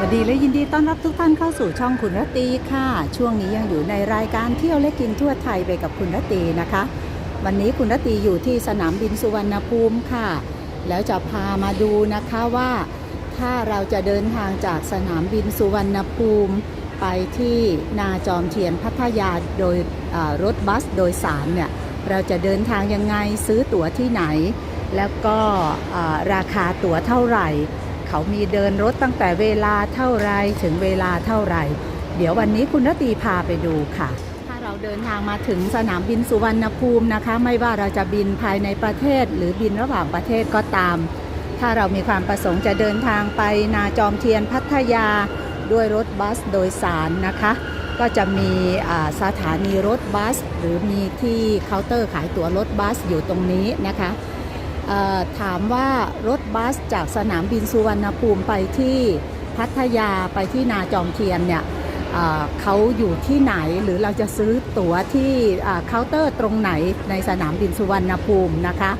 วัสดีและยินดีต้อนรับทุกท่านเข้าสู่ช่องคุณรตีค่ะ ช่วงนี้ยังอยู่ในรายการเที่ยวและกินทั่วไทยไปกับคุณรตีนะคะ วันนี้คุณรตีอยู่ที่สนามบินสุวรรณภูมิค่ะ แล้วจะพามาดูนะคะว่า ถ้าเราจะเดินทางจากสนามบินสุวรรณภูมิ ไปที่นาจอมเทียนพัทยาโดยรถบัสโดยสารเนี่ยเราจะเดินทางยังไงซื้อตั๋วที่ไหน แล้วก็ราคาตั๋วเท่าไหร่ เขามีเดินรถตั้งแต่เวลาเท่าไรถึงเวลาเท่าไร เดี๋ยววันนี้คุณรตีพาไปดูค่ะ ถ้าเราเดินทางมาถึงสนามบินสุวรรณภูมินะคะ ไม่ว่าเราจะบินภายในประเทศหรือบินระหว่างประเทศก็ตาม ถ้าเรามีความประสงค์จะเดินทางไปนาจอมเทียนพัทยาด้วยรถบัสโดยสารนะคะ ก็จะมีสถานีรถบัส หรือมีที่เคาน์เตอร์ขายตั๋วรถบัสอยู่ตรงนี้นะคะ ถามว่ารถบัสจากสนามบินสุวรรณภูมิไปที่พัทยาไปที่นาจอมเทียนเนี่ยเขาอยู่ที่ไหนหรือเราจะซื้อตั๋วที่เคาน์เตอร์ตรงไหนในสนามบินสุวรรณภูมินะคะ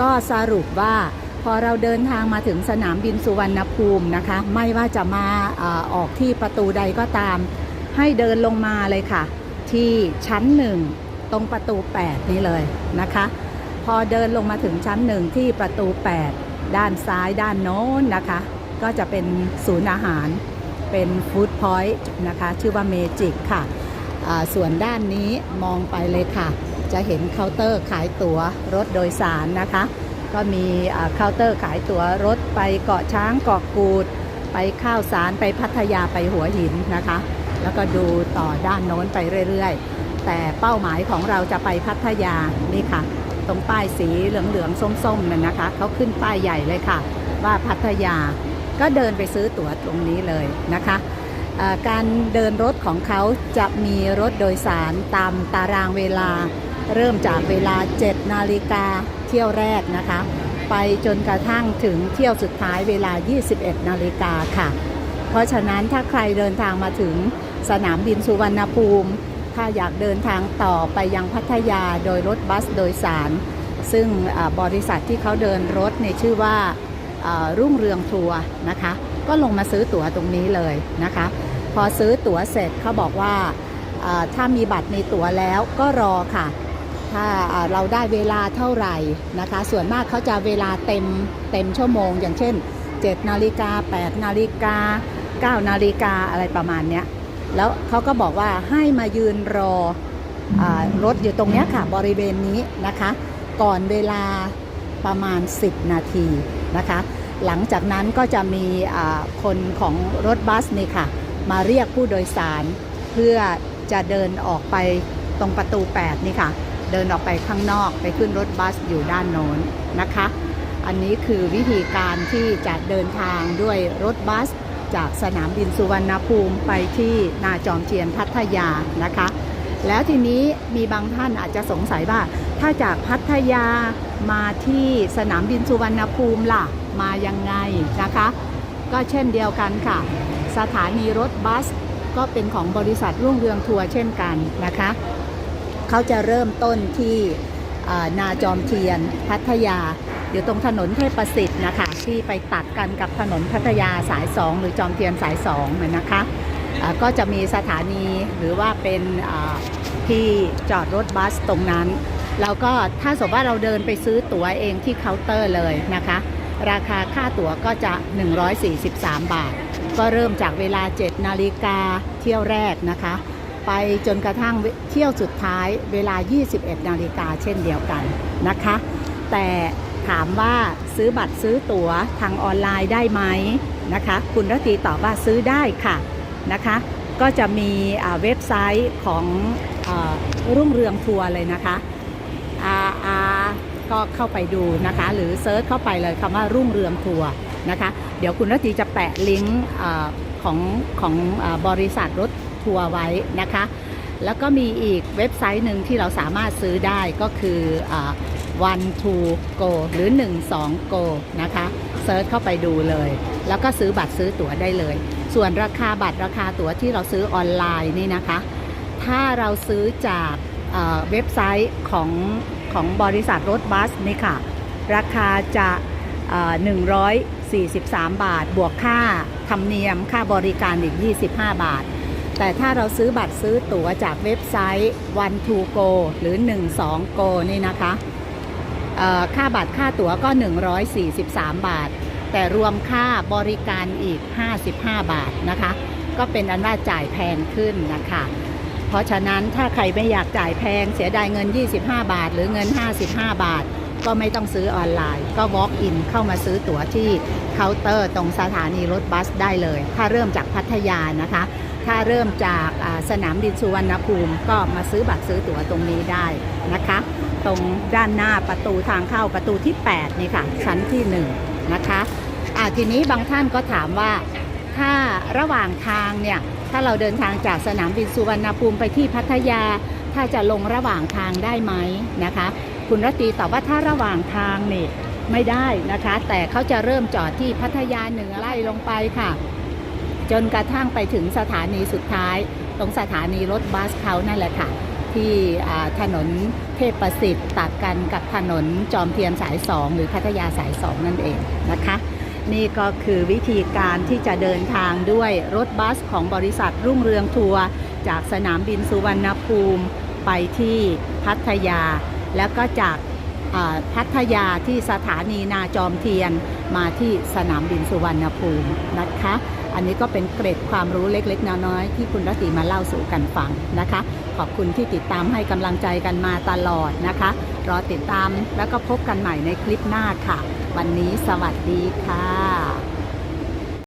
ก็สรุปว่าพอเราเดินทางมาถึงสนามบินสุวรรณภูมินะคะ ไม่ว่าจะมาอออกที่ประตูใดก็ตาม ให้เดินลงมาเลยค่ะ ที่ชั้นหนึ่งตรงประตู 8 นี้เลยนะคะ อเดินลงมาถึงชั้นหนึ่งที่ประตู 8 ด้านซ้ายด้านโน้นนะคะ ก็จะเป็นศูนย์อาหารเป็นฟู้ดพอยต์นะคะ ชื่อว่าเมจิกค่ะ ส่วนด้านนี้มองไปเลยค่ะ จะเห็นเคาน์เตอร์ขายตั๋วรถโดยสารนะคะ ก็มีเคาน์เตอร์ขายตั๋วรถไปเกาะช้างเกาะกูด ไปข้าวสารไปพัทยาไปหัวหินนะคะ แล้วก็ดูต่อด้านโน้นไปเรื่อยๆ แต่เป้าหมายของเราจะไปพัทยานี่ค่ะ ตรงป้ายสีเหลืองๆส้มๆนั่นนะคะ เขาขึ้นป้ายใหญ่เลยค่ะ ว่าพัทยาก็เดินไปซื้อตั๋วตรงนี้เลยนะคะการเดินรถของเขาจะมีรถโดยสารตามตารางเวลา เริ่มจากเวลา 7 นาฬิกาเที่ยวแรกนะคะ ไปจนกระทั่งถึงเที่ยวสุดท้ายเวลา 21 นาฬิกาค่ะ เพราะฉะนั้นถ้าใครเดินทางมาถึงสนามบินสุวรรณภูมิ ถ้าอยากเดินทางต่อไปยังพัทยาโดยรถบัสโดยสาร ซึ่งบริษัทที่เขาเดินรถในชื่อว่ารุ่งเรืองทัวร์นะคะ ก็ลงมาซื้อตั๋วตรงนี้เลยนะคะ พอซื้อตั๋วเสร็จเขาบอกว่าถ้ามีบัตรในตั๋วแล้วก็รอค่ะ ถ้าอ่าเราได้เวลาเท่าไหร่นะคะ ส่วนมากเขาจะเวลาเต็มเต็มชั่วโมง อย่างเช่น7นาฬิกา8นาฬิกา9นาฬิกาอะไรประมาณเนี้ย แล้วเขาก็บอกว่าให้มายืนรออรถอยู่ตรงนี้ค่ะ บริเวณนี้นะคะ ก่อนเวลาประมาณ 10 นาทีนะคะ หลังจากนั้นก็จะมีคนของรถบัสนี่ค่ะ มาเรียกผู้โดยสาร เพื่อจะเดินออกไปตรงประตู 8 นี่ค่ะ เดินออกไปข้างนอกไปขึ้นรถบัสอยู่ด้านโน้นนะคะ อันนี้คือวิธีการที่จะเดินทางด้วยรถบัส จากสนามบินสุวรรณภูมิไปที่นาจอมเทียนพัทยานะคะ แล้วทีนี้มีบางท่านอาจจะสงสัยว่า ถ้าจากพัทยามาที่สนามบินสุวรรณภูมิล่ะมายังไงนะคะ ก็เช่นเดียวกันค่ะ สถานีรถบัสก็เป็นของบริษัทรุ่งเรืองทัวร์เช่นกันนะคะ เขาจะเริ่มต้นที่นาจอมเทียนพัทยา อยู่ตรงถนนเทพประสิทธิ์นะคะ ที่ไปตัดกันกับถนนพัทยาสาย 2 หรือจอมเทียนสาย2เนี่ยนะคะอ่าก็จะมีสถานีหรือว่าเป็นที่จอดรถบัสตรงนั้น แล้วก็ถ้าสมมติว่าเราเดินไปซื้อตั๋วเองที่เคาน์เตอร์เลยนะคะ ราคาค่าตั๋วก็จะ 143 บาท ก็เริ่มจากเวลา 7 นาฬิกาเที่ยวแรกนะคะ ไปจนกระทั่งเที่ยวสุดท้ายเวลา 21 นาฬิกาเช่นเดียวกันนะคะ แต่ ถามว่าซื้อบัตรซื้อตั๋วทางออนไลน์ได้ไหมนะคะ คุณรตีตอบว่าซื้อได้ค่ะนะคะ ก็จะมีเว็บไซต์ของอรุ่งเรืองทัวร์เลยนะคะ R R ก็เข้าไปดูนะคะ หรือเซิร์ชเข้าไปเลยคำว่ารุ่งเรืองทัวร์นะคะ เดี๋ยวคุณรตีจะแปะลิงก์ของของอบริษัทรถทัวร์ไว้นะคะ แล้วก็มีอีกเว็บไซต์หนึ่งที่เราสามารถซื้อได้ก็คืออา one to go หรือ 1 2 go นะคะเซิร์ชเข้าไปดูเลย แล้วก็ซื้อบัตรซื้อตั๋วได้เลย ส่วนราคาบัตรราคาตั๋วที่เราซื้อออนไลน์นี่นะคะ ถ้าเราซื้อจากเว็บไซต์ของของบริษัทรถบัสนี่ค่ะ ราคาจะเอ่อ43 บาท บวกค่าธรรมเนียมค่าบริการอีก 25 บาท แต่ถ้าเราซื้อบัตรซื้อตั๋วจากเว็บไซต์ one to go หรือ 12 go นี่นะคะค่าบัตรค่าตั๋วก็ 143 บาท แต่รวมค่าบริการอีก 55 บาทนะคะ ก็เป็นอันว่าจ่ายแพงขึ้นนะคะ เพราะฉะนั้นถ้าใครไม่อยากจ่ายแพงเสียดายเงิน 25 บาท หรือเงิน 55 บาท ก็ไม่ต้องซื้อออนไลน์ ก็ walk in เข้ามาซื้อตั๋วที่เคาน์เตอร์ตรงสถานีรถบัสได้เลย ถ้าเริ่มจากพัทยานะคะ ถ้าเริ่มจากสนามบินสุวรรณภูมิ ก็มาซื้อบัตรซื้อตั๋วตรงนี้ได้นะคะ ตรงด้านหน้าประตูทางเข้าประตูที่ 8 นี่ค่ะ ชั้นที่ 1 นะคะทีนี้บางท่านก็ถามว่าถ้าระหว่างทางเนี่ย ถ้าเราเดินทางจากสนามบินสุวรรณภูมิไปที่พัทยา ถ้าจะลงระหว่างทางได้ไหมนะคะ คุณรตีตอบว่าถ้าระหว่างทางนี่ไม่ได้นะคะ แต่เขาจะเริ่มจอดที่พัทยาเหนือไล่ลงไปค่ะ จนกระทั่งไปถึงสถานีสุดท้าย ตรงสถานีรถบัสเขานั่นแหละค่ะ ที่ถนนเทพประสิทธิ์ตัดกันกับถนนจอมเทียนสาย2หรือพัทยาสาย2นั่นเองนะคะ นี่ก็คือวิธีการที่จะเดินทางด้วยรถบัสของบริษัทรุ่งเรืองทัวร์จากสนามบินสุวรรณภูมิไปที่พัทยา แล้วก็จากพัทยาที่สถานีนาจอมเทียนมาที่สนามบินสุวรรณภูมินะคะ อันนี้ก็เป็นเกร็ดความรู้เล็กๆน้อยๆที่คุณรตรีมาเล่าสู่กันฟังนะคะ ขอบคุณที่ติดตามให้กำลังใจกันมาตลอดนะคะ รอติดตามแล้วก็พบกันใหม่ในคลิปหน้าค่ะ วันนี้สวัสดีค่ะ